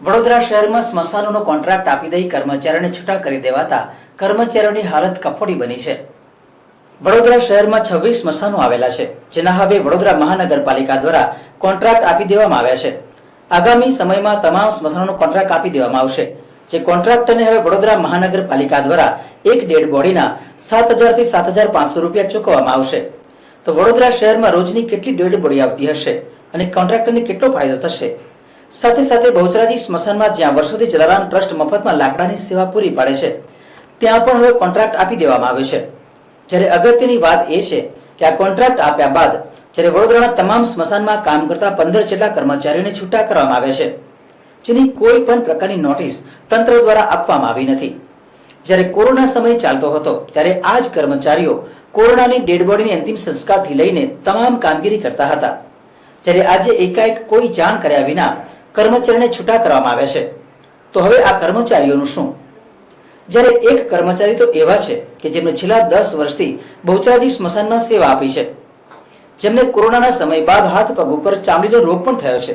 વડોદરા શહેરમાં સ્મશાનોનો કોન્ટ્રાક્ટ આપી દઈ કર્મચારીઓને છૂટા કરી દેવાતા કર્મચારીઓની હાલત કફોડી બની છે. વડોદરા શહેરમાં છવ્વીસ સ્મશાનો આવેલા છે, જેના હવે વડોદરા મહાનગરપાલિકા દ્વારા કોન્ટ્રાક્ટ આપી દેવામાં આવ્યા છે. આગામી સમયમાં તમામ સ્મશાનોનો કોન્ટ્રાક્ટ આપી દેવામાં આવશે, જે કોન્ટ્રાક્ટરને હવે વડોદરા મહાનગરપાલિકા દ્વારા એક ડેડ બોડીના સાત હજારથી સાત હજાર પાંચસો રૂપિયા ચૂકવવામાં આવશે. તો વડોદરા શહેરમાં રોજની કેટલી ડેડ બોડી આવતી હશે? અને કોન્ટ્રાક્ટરને કેટલો ફાયદો થશે? સાથે સાથે બહુચરાજી સ્મશાનમાં જ્યાં વર્ષોથી જલારામ ટ્રસ્ટ મફતમાં લાકડાની સેવા પૂરી પાડે છે, ત્યાં પણ હવે કોન્ટ્રાક્ટ આપી દેવામાં આવે છે. જ્યારે અગત્યની વાત એ છે કે આ કોન્ટ્રાક્ટ આપ્યા બાદ જ્યારે વડોદરાના તમામ સ્મશાનમાં કામ કરતા પંદર જેટલા કર્મચારીઓને છૂટા કરવામાં આવે છે, જેની કોઈ પણ પ્રકારની નોટિસ તંત્ર દ્વારા આપવામાં આવી નથી. જ્યારે કોરોના સમય ચાલતો હતો, ત્યારે આ જ કર્મચારીઓ કોરોનાની ડેડ બોડીની અંતિમ સંસ્કારથી લઈને તમામ કામગીરી કરતા હતા. જ્યારે આજે એકાએક કોઈ જાણ કર્યા વિના કર્મચારીને છૂટા કરવામાં આવે છે. તો હવે આ કર્મચારીઓનું શું? જ્યારે એક કર્મચારી તો એવા છે કે જેમણે છેલ્લા દસ વર્ષથી બહુચરાજી સ્મશાનમાં સેવા આપી છે. જેમને કોરોનાના સમય બાદ હાથ પગ ઉપર ચામડીનો રોગ પણ થયો છે.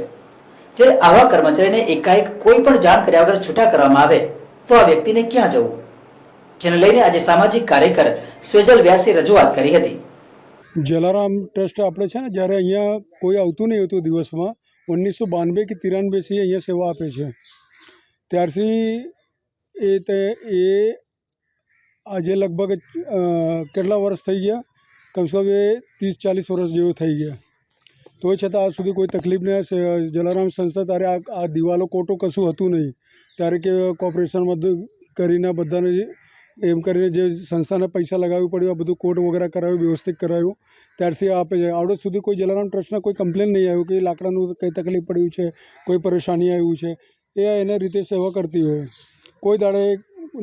જ્યારે આવા કર્મચારીને એકાએક કોઈ પણ જાણ કર્યા વગર છૂટા કરવામાં આવે, તો આ વ્યક્તિને ક્યાં જવું? જેને લઈને આજે સામાજિક કાર્યકર સ્વેજલ વ્યાસે રજૂઆત કરી હતી. જલારામ ટ્રસ્ટ આપણે છે ને, જ્યારે અહીંયા કોઈ આવતું નહીં હતું દિવસમાં, ઓગણીસો બાનવે કે તિરાનવેથી અહીંયા સેવા આપે છે. ત્યારથી એ તે, એ આજે લગભગ કેટલા વર્ષ થઈ ગયા? કમસે કમ એ ત્રીસ ચાલીસ વર્ષ જેવું થઈ ગયા. તો છતાં આજ સુધી કોઈ તકલીફ સ- જલારામ સંસ્થા ત્યારે આ દિવાલો કોટો કશું હતું નહીં. ત્યારે કે કોર્પોરેશનમાં કરીને બધાને એમ કરીને જે સંસ્થાને પૈસા લગાવવું પડ્યું, આ બધું કોર્ટ વગેરે કરાવ્યું, વ્યવસ્થિત કરાવ્યું ત્યારથી આપે છે આવડત સુધી કોઈ જલારામ ટ્રસ્ટને કોઈ કમ્પ્લેન નહીં આવ્યું કે લાકડાનું કંઈ તકલીફ પડ્યું છે, કોઈ પરેશાની આવ્યું છે. એ એના રીતે સેવા કરતી હોય. કોઈ દાડે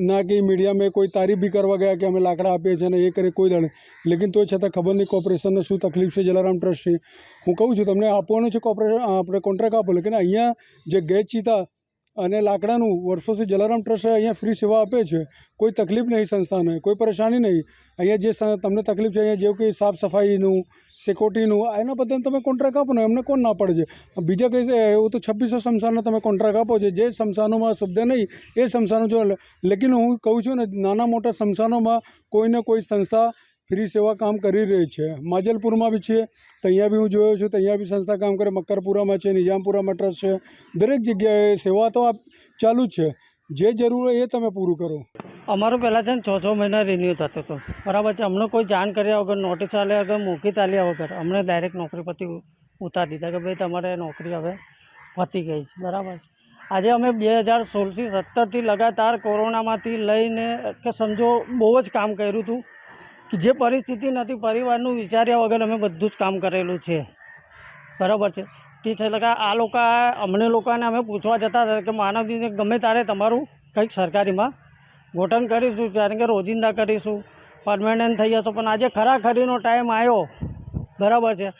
ના કે મીડિયામાં કોઈ તારીફ બી કરવા ગયા કે અમે લાકડા આપીએ છીએ અને એ કરે કોઈ દાડે. લેકિન તો છતાં ખબર નહીં કોર્પોરેશનને શું તકલીફ છે જલારામ ટ્રસ્ટની હું કહું છું તમને, આપવાનું છે કોર્પોરેશન આપણે કોન્ટ્રાક્ટ આપો, લેકિન અહીંયા જે ગેસ ચીતા અને લાકડાનું વર્ષોથી જલારામ ટ્રસ્ટ અહીંયા ફ્રી સેવા આપે છે. કોઈ તકલીફ નહીં સંસ્થાને, કોઈ પરેશાની નહીં. અહીંયા જે તમને તકલીફ છે, અહીંયા જેવું કે સાફ સફાઈનું સિક્યોરિટીનું એના બધાને તમે કોન્ટ્રાક્ટ આપો ને, એમને કોણ ના પડે છે? બીજા કઈ એવું તો છવ્વીસો સમસાનનો તમે કોન્ટ્રાક્ટ આપો છો. જે શમશાનોમાં શબ્દ નહીં, એ શમશાનો જો લેકિન હું કહું છું ને, નાના મોટા શમશાનોમાં કોઈને કોઈ સંસ્થા ફ્રી સેવા કામ કરી રહી છે. માજલપુરમાં બી છે તો અહીંયા બી હું જોયો છું તો બી સંસ્થા કામ કરે, મક્કરપુરામાં છે, નિઝામપુરામાં ટ્રસ્ટ છે. દરેક જગ્યાએ સેવા તો આ ચાલુ જ છે. જે જરૂર હોય એ તમે પૂરું કરો. અમારું પહેલાં છે ને છ છ મહિના રિન્યૂ થતો હતો. બરાબર છે, અમને કોઈ જાણ કર્યા વગર નોટિસ આલ્યા વગર, મૂકી તાલ્યા વગર, અમને ડાયરેક્ટ નોકરી પરથી ઉતારી દીધા કે ભાઈ તમારે નોકરી હવે પતી ગઈ બરાબર છે. આજે અમે બે હજાર સોળથી સત્તરથી લગાતાર કોરોનામાંથી લઈને, કે સમજો, બહુ જ કામ કર્યું હતું. જે પરિસ્થિતિ નથી, પરિવારનું વિચાર્યા વગર અમે બધું જ કામ કરેલું છે. બરાબર છે? તે છતાં આ લોકો, અમને લોકોને અમે પૂછવા જતા હતા કે માનવ દિને ગમે ત્યારે તમારું કંઈક સરકારીમાં ગોઠણ કરીશું, કારણ કે રોજિંદા કરીશું, પરમેનન્ટ થઈ જશો. પણ આજે ખરાખરીનો ટાઈમ આવ્યો. બરાબર છે?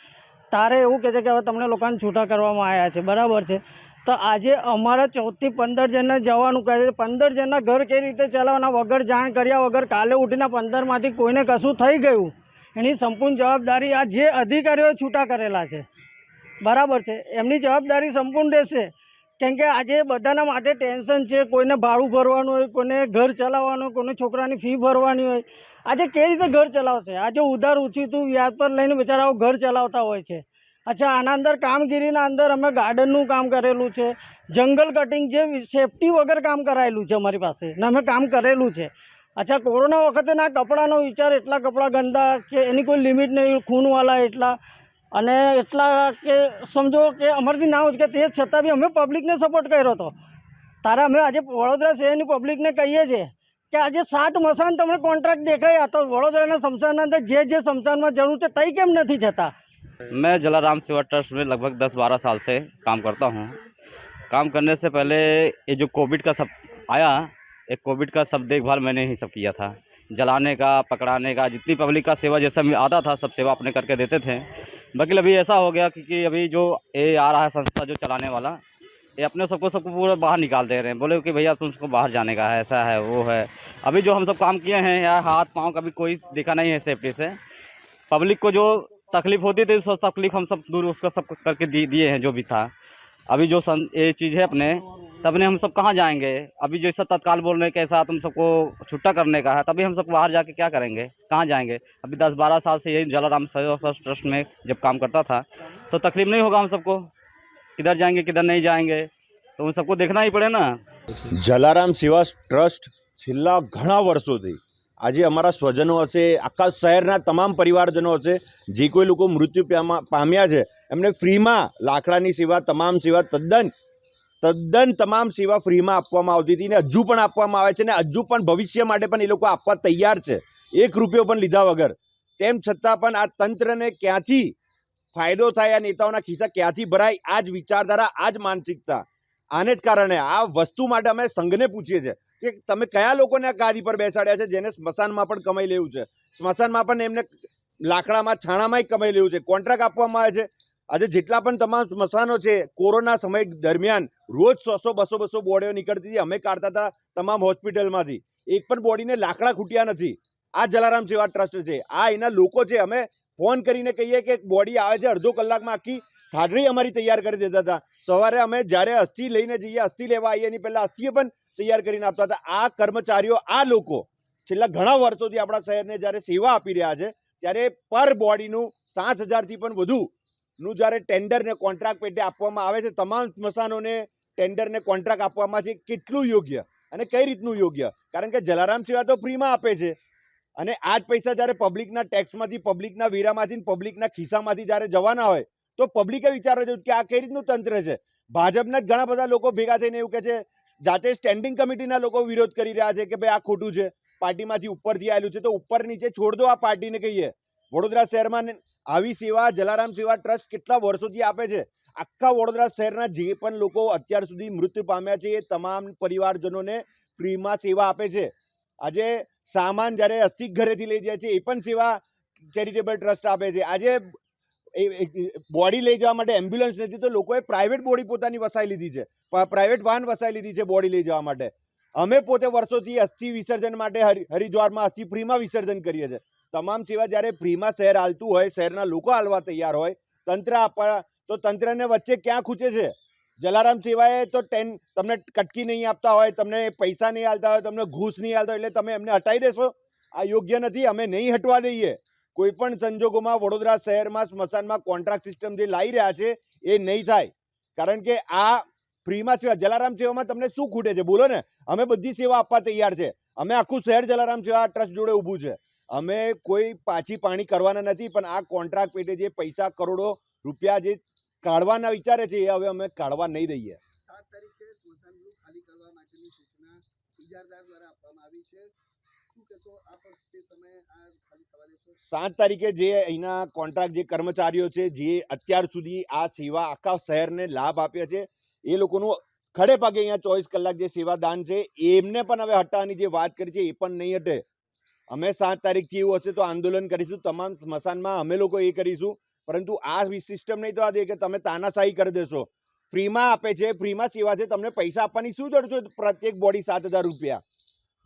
તારે એવું કહે છે કે હવે તમને લોકોને છૂટા કરવામાં આવ્યા છે. બરાબર છે? તો આજે અમારા ચૌદથી પંદર જણને જવાનું કહે છે. પંદર જણના ઘર કઈ રીતે ચલાવવાના? વગર જાણ કર્યા વગર કાલે ઉઠીને પંદરમાંથી કોઈને કશું થઈ ગયું. એની સંપૂર્ણ જવાબદારી આ જે અધિકારીઓએ છૂટા કરેલા છે. બરાબર છે. એમની જવાબદારી સંપૂર્ણ રહેશે. કેમ કે આજે બધાના માટે ટેન્શન છે. કોઈને ભાડું ભરવાનું હોય, કોઈને ઘર ચલાવવાનું હોય, કોઈને છોકરાની ફી ભરવાની હોય. આજે કેવી રીતે ઘર ચલાવશે? આજે ઉધાર ઉછીતું વ્યાજ પર લઈને બિચારાઓ ઘર ચલાવતા હોય છે. અચ્છા, આના અંદર કામગીરીના અંદર અમે ગાર્ડનનું કામ કરેલું છે. જંગલ કટિંગ જે સેફટી વગર કામ કરાયેલું છે અમારી પાસે. ને અમે કામ કરેલું છે. અચ્છા, કોરોના વખતે ના કપડાનો વિચાર એટલા કપડાં ગંદા કે એની કોઈ લિમિટ નહીં ખૂનવાળા એટલા. અને એટલા કે સમજો કે અમારથી ના હોય કે તે છતાં બી અમે પબ્લિકને સપોર્ટ કર્યો હતો તારા અમે આજે વડોદરા શહેરની પબ્લિકને કહીએ છીએ કે આજે સાત મસાન તમને કોન્ટ્રાક્ટ દેખાયા તો વડોદરાના સ્મશાનના અંદર જે જે સમશાનમાં જરૂર છે તઈ કેમ નથી જતા? मैं जलाराम सेवा ट्रस्ट में लगभग 10-12 साल से काम करता हूँ। काम करने से पहले ये जो कोविड का सब आया, एक कोविड का सब देखभाल मैंने ही सब किया था। जलाने का, पकड़ाने का, जितनी पब्लिक का सेवा जैसा आता था, सब सेवा अपने करके देते थे। बाकी अभी ऐसा हो गया क्योंकि अभी जो ये आ रहा है संस्था जो चलाने वाला, ये अपने सबको सबको पूरा बाहर निकाल दे रहे हैं। बोले कि भैया तुमको बाहर जाने का है, ऐसा है, वो है। अभी जो हम सब काम किए हैं यार हाथ, पाँव का भी कोई देखा नहीं है सेफ्टी से। पब्लिक को जो तकलीफ होती थी उस तकलीफ हम सब दूर उसका सब करके दि- दिए हैं जो भी था अभी जो सन ये चीज़ है अपने तो अपने हम सब कहाँ जाएंगे अभी जैसा तत्काल बोलने के साथ हम सबको छुट्टा करने का है तभी हम सब बाहर जाके क्या करेंगे कहाँ जाएंगे अभी दस बारह साल से यही जलाराम सेवा ट्रस्ट ट्रस्ट में जब काम करता था तो तकलीफ नहीं होगा हम सबको किधर जाएंगे किधर नहीं जाएंगे तो उन सबको देखना ही पड़े ना જલારામ સેવા ટ્રસ્ટ છેલ્લા ઘણા વર્ષોથી આજે અમારા સ્વજનો હશે, આખા શહેરના તમામ પરિવારજનો હશે, જે કોઈ લોકો મૃત્યુ પામા પામ્યા છે, એમને ફ્રીમાં લાકડાની સેવા, તમામ સેવા, તદ્દન તદ્દન તમામ સેવા ફ્રીમાં આપવામાં આવતી હતી ને હજુ પણ આપવામાં આવે છે ને હજુ પણ ભવિષ્ય માટે પણ એ લોકો આપવા તૈયાર છે. એક રૂપિયો પણ લીધા વગર. તેમ છતાં પણ આ તંત્રને ક્યાંથી ફાયદો થાય આ નેતાઓના ખિસ્સા, ક્યાંથી ભરાય? આ જ વિચારધારા, આ જ માનસિકતા. આને જ કારણે આ વસ્તુ માટે અમે સંઘને પૂછીએ છીએ. કે તમે કયા લોકોને આ ગાદી પર બેસાડ્યા છે? જેને સ્મશાનમાં પણ કમાઈ લેવું છે. સ્મશાનમાં પણ એમને લાકડામાં, છાણામાંય કમાઈ લેવું છે. કોન્ટ્રાક્ટ આપવામાં આવે છે. આજે જેટલા પણ તમામ સ્મશાનો છે, કોરોના સમય દરમિયાન રોજ સો સો બસો બસો બોડીઓ નીકળતી હતી. અમે કાઢતા હતા તમામ હોસ્પિટલમાંથી. એક પણ બોડીને લાકડા ખૂટ્યા નથી. આ જલારામ સેવા ટ્રસ્ટ છે. આ એના લોકો છે. અમે ફોન કરીને કહીએ કે બોડી આવે છે અડધો કલાકમાં આખી થાડરી અમારી તૈયાર કરી દેતા હતા. સવારે અમે જ્યારે અસ્થિ લઈને જઈએ, અસ્થિ લેવા આવીએ એની પહેલાં અસ્થિએ પણ તૈયાર કરીને આપતા હતા. આ કર્મચારીઓ, આ લોકો છેલ્લા ઘણા વર્ષોથી આપણા શહેરને જ્યારે સેવા આપી રહ્યા છે, ત્યારે પર બોડીનું સાત હજારથી પણ વધુનું જ્યારે ટેન્ડરને કોન્ટ્રાક્ટ પેટે આપવામાં આવે છે, તમામ સ્મશાનોને ટેન્ડરને કોન્ટ્રાક્ટ આપવામાં છે, કેટલું યોગ્ય અને કઈ રીતનું યોગ્ય? કારણ કે જલારામ સેવા તો ફ્રીમાં આપે છે. અને આ જ પૈસા જ્યારે પબ્લિકના ટેક્સમાંથી પબ્લિકના વેરામાંથી પબ્લિકના ખિસ્સામાંથી જ્યારે જવાના હોય, તો પબ્લિકે વિચારવા જોઈએ કે આ કઈ રીતનું તંત્ર છે? ભાજપના જ ઘણા બધા લોકો ભેગા થઈને એવું કહે છે જાતે સ્ટેન્ડિંગ કમિટીના લોકો વિરોધ કરી રહ્યા છે કે ભાઈ આ ખોટું છે. પાર્ટીમાંથી ઉપરથી આવેલું છે. તો ઉપર નીચે છોડ દો આ પાર્ટીને કહીએ. વડોદરા શહેરમાં આવી સેવા, જલારામ સેવા ટ્રસ્ટ કેટલા વર્ષોથી આપે છે? આખા વડોદરા શહેરના જે પણ લોકો અત્યાર સુધી મૃત્યુ પામ્યા છે, એ તમામ પરિવારજનોને ફ્રીમાં સેવા આપે છે. આજે સામાન જ્યારે અસ્થિક ઘરેથી લઈ જાય છે, એ પણ સેવા ચેરિટેબલ ટ્રસ્ટ આપે છે. આજે બોડી લઈ જવા માટે એમ્બ્યુલન્સ નથી તો લોકોએ પ્રાઇવેટ બોડી પોતાની વસાઈ લીધી છે. પ્રાઇવેટ વાહન વસાઈ લીધી છે બોડી લઈ જવા માટે. અમે પોતે વર્ષોથી અસ્થિ વિસર્જન માટે હરિ- હરિદ્વારમાં અસ્થિ ફ્રીમાં વિસર્જન કરીએ છીએ. તમામ સેવા જ્યારે ફ્રીમાં શહેર હાલતું હોય, શહેરના લોકો હાલવા તૈયાર હોય, તંત્ર આપવા, તો તંત્રને વચ્ચે ક્યાં ખૂચે છે? જલારામ સેવાએ તો ટેન, તમને કટકી નહીં આપતા હોય, તમને પૈસા નહીં હાલતા હોય, તમને ઘૂસ નહીં હાલતા એટલે તમે એમને હટાવી દેશો. આ યોગ્ય નથી, અમે નહીં હટવા દઈએ. કોઈ પણ સંજોગોમાં વડોદરા શહેરમાં સ્મશાનમાં કોન્ટ્રાક્ટ સિસ્ટમ જે લાવી રહ્યા છે, એ નહીં થાય. કારણ કે આ ફ્રીમાં સેવા, જલારામ સેવામાં તમને શું ખૂટે છે? બોલો ને. અમે બધી સેવા આપવા તૈયાર છે. અમે આખું શહેર જલારામ સેવા ટ્રસ્ટ જોડે ઊભું છે. અમે કોઈ પાછી પાણી કરવાના નથી, પણ આ કોન્ટ્રાક્ટ પેટે જે પૈસા કરોડો રૂપિયા જે કાઢવાના વિચારે છે, એ હવે અમે કાઢવા નહીં દઈએ. સાત તારીખે સ્મશાનગૃહ ખાલી કરવા માટેની સૂચના ઇજારદાર દ્વારા આપવામાં આવી છે. થવા સાત તારીખે જે અહીંના કોન્ટ્રાક્ટ જે કર્મચારીઓ છે, જે અત્યાર સુધી આ સેવા આખા શહેરને લાભ આપ્યા છે, એ લોકોનું ખડે પગે અહીંયા ચોવીસ કલાક જે સેવાદાન છે, એમને પણ હવે હટાવવાની જે વાત કરી છે, એ પણ નહીં હટે. અમે સાત તારીખથી એવું હશે તો આંદોલન કરીશું, તમામ સ્મશાનમાં અમે લોકો એ કરીશું, પરંતુ આ સિસ્ટમ નહીં તો આ દે કે તમે તાનાશાહી કરી દેશો. ફ્રીમાં આપે છે, ફ્રીમાં સેવા છે, તમને પૈસા આપવાની શું જરૂર છે? પ્રત્યેક બોડી સાત રૂપિયા.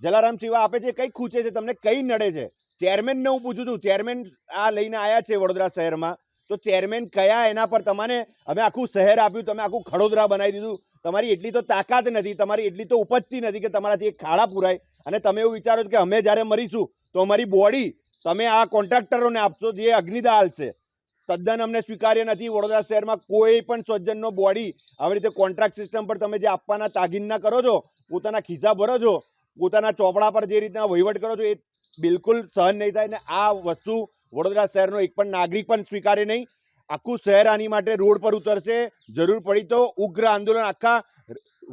જલારામ સેવા આપે છે, કઈ ખૂચે છે, તમને કઈ નડે છે. ચેરમેનને હું પૂછું છું, ચેરમેન આ લઈને આવ્યા છે વડોદરા શહેરમાં? તો ચેરમેન કયા એના પર તમને અમે આખું શહેર આપ્યું, તમે આખું ખડોદરા બનાવી દીધું. તમારી એટલી તો તાકાત નથી, તમારી એટલી તો ઉપજતી નથી કે તમારાથી એક ખાડા પુરાય. અને તમે એવું વિચારો કે અમે જ્યારે મરીશું, તો અમારી બોડી તમે આ કોન્ટ્રાક્ટરોને આપશો જે અગ્નિદાલ છે. તદ્દન અમને સ્વીકાર્ય નથી. વડોદરા શહેરમાં કોઈ પણ સ્વજનનો બોડી આવી રીતે કોન્ટ્રાક્ટ સિસ્ટમ પર તમે જે આપવાના તાગીનના કરો છો, પોતાના ખિસ્સા ભરો છો પોતાના ચોપડા પર જે રીતના વહીવટ કરો છો, એ બિલકુલ સહન નહીં થાય ને આ વસ્તુ વડોદરા શહેરનો એક પણ નાગરિક પણ સ્વીકારે નહીં. આખું શહેર આની માટે રોડ પર ઉતરશે. જરૂર પડી તો ઉગ્ર આંદોલન આખા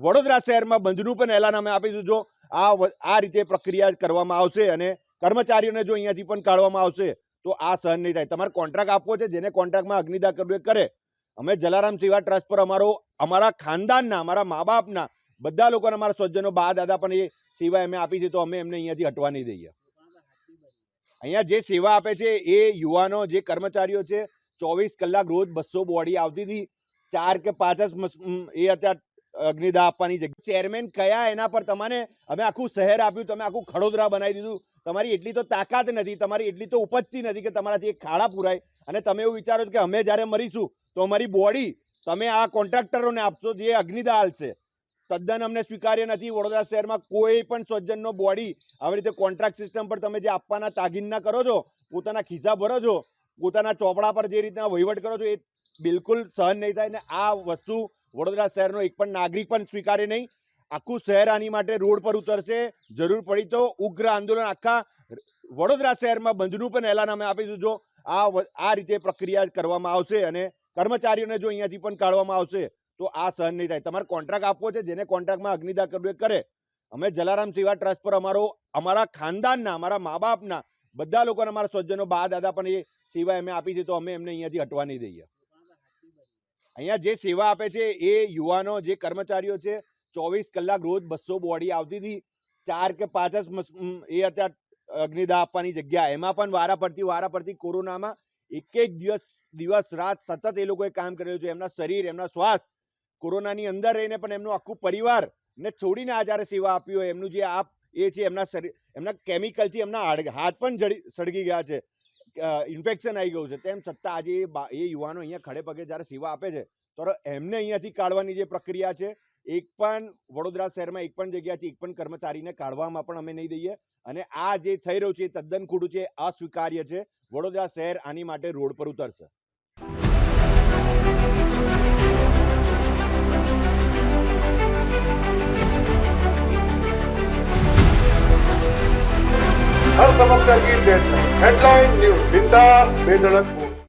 વડોદરા શહેરમાં બંધનું પણ એલાન અમે આપીશું જો આ આ રીતે પ્રક્રિયા કરવામાં આવશે અને કર્મચારીઓને જો અહીંયાથી પણ કાઢવામાં આવશે, તો આ સહન નહીં થાય. તમારે કોન્ટ્રાક્ટ આપવો છે, જેને કોન્ટ્રાક્ટમાં અગ્નિદા કરવું કરે. અમે જલારામ સેવા ટ્રસ્ટ પર અમારો, અમારા ખાનદાનના, અમારા મા બાપના, બધા લોકોને, અમારા સ્વજનો બા, દાદા પણ એ સેવા અમે આપી છે તો અમે એમને અહીંયાથી હટવા નહીં દઈએ. અહીંયા જે સેવા આપે છે એ યુવાનો, જે કર્મચારીઓ છે, ચોવીસ કલાક રોજ બસો બોડી આવતી હતી. ચાર કે પાંચ જ એ અત્યારે અગ્નિદા આપવાની જગ્યા. ચેરમેન કયા એના પર તમને અમે આખું શહેર આપ્યું, તમે આખું ખડોદરા બનાવી દીધું. તમારી એટલી તો તાકાત નથી, તમારી એટલી તો ઉપજતી નથી કે તમારાથી એક ખાડા પુરાય. અને તમે એવું વિચારો કે અમે જ્યારે મરીશું તો અમારી બોડી, તમે આ કોન્ટ્રાક્ટરોને આપશો જે અગ્નિદાહ હાલશે તદ્દન અમને સ્વીકાર્ય નથી. વડોદરા શહેરમાં કોઈ પણ સ્વજનનો બોડી આવી રીતે કોન્ટ્રાક્ટ સિસ્ટમ પર તમે જે આપવાના તાગીનના કરો છો, પોતાના ખિસ્સા ભરો છો, પોતાના ચોપડા પર જે રીતના વહીવટ કરો છો એ બિલકુલ સહન નહીં થાય ને આ વસ્તુ વડોદરા શહેરનો એક પણ નાગરિક પણ સ્વીકારે નહીં. આખું શહેર આની માટે રોડ પર ઉતરશે. જરૂર પડી તો ઉગ્ર આંદોલન આખા વડોદરા શહેરમાં બંધનું પણ એલાન અમે આપીશું જો આ આ રીતે પ્રક્રિયા કરવામાં આવશે અને કર્મચારીઓને જો અહીંયાથી પણ કાઢવામાં આવશે. તો આ સહન નહીં થાય. તમારે કોન્ટ્રાક્ટ આપવો છે, જેને કોન્ટ્રાક્ટમાં અગ્નિદા કરવું એ કરે. અમે જલારામ સેવા ટ્રસ્ટ પર અમારો, અમારા ખાનદાનના, અમારા મા બાપના બધા લોકોને અમારા સ્વજનો બા, દાદા પણ એ સેવા અમે આપી છે, તો અમે એમને અહીંયાથી હટવા નહીં દઈએ. અહીંયા જે સેવા આપે છે, એ યુવાનો, જે કર્મચારીઓ છે, ચોવીસ કલાક રોજ બસો બોડી આવતી હતી. ચાર કે પાંચ જ એ અત્યારે અગ્નિદાહ આપવાની જગ્યા. એમાં પણ વારા પરથી વારા પરથી કોરોનામાં એક એક દિવસ દિવસ, રાત સતત એ લોકોએ કામ કરેલું છે. એમના શરીર, એમના શ્વાસ કોરોનાની અંદર રહીને પણ એમનું આખું પરિવાર ને છોડીને આ જ્યારે સેવા આપી હોય, એમનું જે આપ એ છે, એમના શરીર એમના કેમિકલથી એમના હાથ પણ જડી, સળગી ગયા છે. ઇન્ફેક્શન આવી ગયું છે. તેમ છતાં આજે એ યુવાનો અહીંયા ખડે પગે જ્યારે સેવા આપે છે, તો એમને અહીંયાથી કાઢવાની જે પ્રક્રિયા છે, એક પણ વડોદરા શહેરમાં, એક પણ જગ્યાથી એક પણ કર્મચારીને કાઢવામાં પણ અમે નહીં દઈએ. અને આ જે થઈ રહ્યું છે, એ તદ્દન ખોટું છે, અસ્વીકાર્ય છે. વડોદરા શહેર આની માટે રોડ પર ઉતરશે. હર સમસ્યા કી હેડલાઇન ન્યૂઝ બિંદાસ બેધડક